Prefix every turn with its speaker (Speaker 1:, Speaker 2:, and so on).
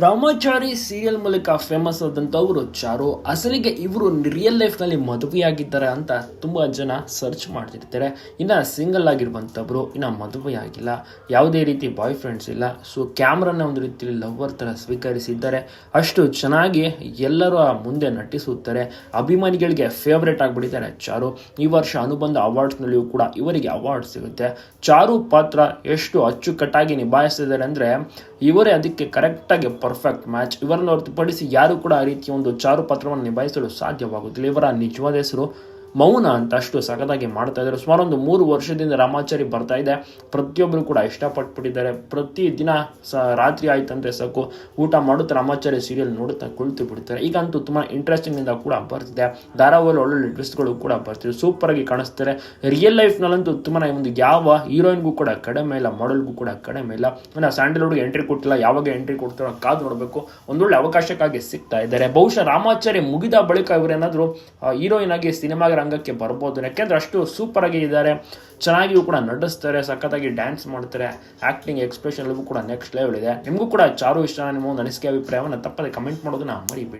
Speaker 1: Ramachari serial ಮೂಲಕ famous ಆದಂಥವರು ಚಾರು, ಅಸಲಿಗೆ ಇವರು ರಿಯಲ್ ಲೈಫ್ನಲ್ಲಿ ಮದುವೆಯಾಗಿದ್ದಾರೆ ಅಂತ ತುಂಬ ಜನ ಸರ್ಚ್ ಮಾಡ್ತಿರ್ತಾರೆ. ಇನ್ನು ಸಿಂಗಲ್ ಆಗಿರುವಂಥವ್ರು ಇನ್ನು ಮದುವೆ ಆಗಿಲ್ಲ ಯಾವುದೇ ರೀತಿ ಬಾಯ್ ಫ್ರೆಂಡ್ಸ್ ಇಲ್ಲ ಸೊ ಕ್ಯಾಮ್ರಾನ ಒಂದು ರೀತಿಯಲ್ಲಿ ಲವರ್ ಥರ ಸ್ವೀಕರಿಸಿದ್ದಾರೆ. ಅಷ್ಟು ಚೆನ್ನಾಗಿ ಎಲ್ಲರೂ ಆ ಮುಂದೆ ನಟಿಸುತ್ತಾರೆ. ಅಭಿಮಾನಿಗಳಿಗೆ ಫೇವ್ರೇಟ್ ಆಗಿಬಿಟ್ಟಿದ್ದಾರೆ ಚಾರು. ಈ ವರ್ಷ ಅನುಬಂಧ ಅವಾರ್ಡ್ಸ್ನಲ್ಲಿಯೂ ಕೂಡ ಇವರಿಗೆ ಅವಾರ್ಡ್ ಸಿಗುತ್ತೆ. ಚಾರು ಪಾತ್ರ ಎಷ್ಟು ಅಚ್ಚುಕಟ್ಟಾಗಿ ನಿಭಾಯಿಸಿದ್ದಾರೆ ಅಂದರೆ ಇವರೇ ಅದಕ್ಕೆ ಕರೆಕ್ಟಾಗಿ ಪರ್ಫೆಕ್ಟ್ ಮ್ಯಾಚ್ ಇವರನ್ನು ಹೊರತುಪಡಿಸಿ ಯಾರು ಕೂಡ ಆ ರೀತಿಯ ಒಂದು ಚಾರು ಪಾತ್ರವನ್ನು ನಿಭಾಯಿಸಲು ಸಾಧ್ಯವಾಗುತ್ತಿಲ್ಲ ಇವರ ನಿಜವಾದ ಹೆಸರು ಮೌನ ಅಂತ ಅಷ್ಟು ಸಖತ್ತಾಗಿ ಮಾಡ್ತಾ ಇದ್ದಾರೆ. ಸುಮಾರು ಒಂದು ಮೂರು ವರ್ಷದಿಂದ ರಾಮಾಚಾರಿ ಬರ್ತಾ ಇದೆ. ಪ್ರತಿಯೊಬ್ಬರು ಕೂಡ ಇಷ್ಟಪಟ್ಬಿಟ್ಟಿದ್ದಾರೆ. ಪ್ರತಿ ದಿನ ಸ ರಾತ್ರಿ ಆಯ್ತಂದ್ರೆ ಸಾಕು. ಊಟ ಮಾಡುತ್ತಾ ರಾಮಾಚಾರಿ ಸೀರಿಯಲ್ ನೋಡುತ್ತಾ ಕುಳಿತು ಬಿಡ್ತಾರೆ. ಈಗಂತೂ ತುಂಬ ಇಂಟ್ರೆಸ್ಟಿಂಗಿಂದ ಕೂಡ ಬರ್ತಿದೆ. ಧಾರಾವಾಹಿ ಒಳ್ಳೊಳ್ಳೆ ಟ್ವಿಸ್ಟ್ಗಳು ಕೂಡ ಬರ್ತಿದೆ. ಸೂಪರ್ ಆಗಿ ಕಾಣಿಸ್ತಾರೆ. ರಿಯಲ್ ಲೈಫ್ನಲ್ಲಂತೂ ತುಂಬಾ ಒಂದು ಯಾವ ಹೀರೋಯಿನ್ಗೂ ಕೂಡ ಕಡಿಮೆ ಇಲ್ಲ ಮಾಡೆಲ್ಗೂ ಕೂಡ ಕಡಿಮೆ ಇಲ್ಲ. ಇನ್ನು ಸ್ಯಾಂಡಲ್ವುಡ್ಗೆ ಎಂಟ್ರಿ ಕೊಟ್ಟಿಲ್ಲ. ಯಾವಾಗ ಎಂಟ್ರಿ ಕೊಡ್ತಾರೋ ಕಾದು ನೋಡಬೇಕು. ಒಂದೊಳ್ಳೆ ಅವಕಾಶಕ್ಕಾಗಿ ಸಿಗ್ತಾ ಇದ್ದಾರೆ. ಬಹುಶಃ ರಾಮಾಚಾರಿ ಮುಗಿದ ಬಳಿಕ ಇವರೇನಾದರೂ ಹೀರೋಯಿನ್ ಆಗಿ ಸಿನಿಮಾಗ ರಂಗಕ್ಕೆ ಬರ್ಬೋದು. ಯಾಕೆಂದ್ರೆ ಅಷ್ಟು ಸೂಪರ್ ಆಗಿ ಇದ್ದಾರೆ. ಚೆನ್ನಾಗಿಯೂ ಕೂಡ ನಟಿಸ್ತಾರೆ, ಸಖತ್ತಾಗಿ ಡ್ಯಾನ್ಸ್ ಮಾಡ್ತಾರೆ. ಆ್ಯಕ್ಟಿಂಗ್ ಎಕ್ಸ್ಪ್ರೆಷನ್ ಕೂಡ ನೆಕ್ಸ್ಟ್ ಲೆವೆಲ್ ಇದೆ. ನಿಮಗೂ ಕೂಡ ಚಾರು ಇಷ್ಟ, ನಿಮ್ಮ ಅನಿಸಿಕೆ, ಅಭಿಪ್ರಾಯವನ್ನು ತಪ್ಪದೆ ಕಮೆಂಟ್ ಮಾಡೋದನ್ನ ಮರಿಬೇಡಿ.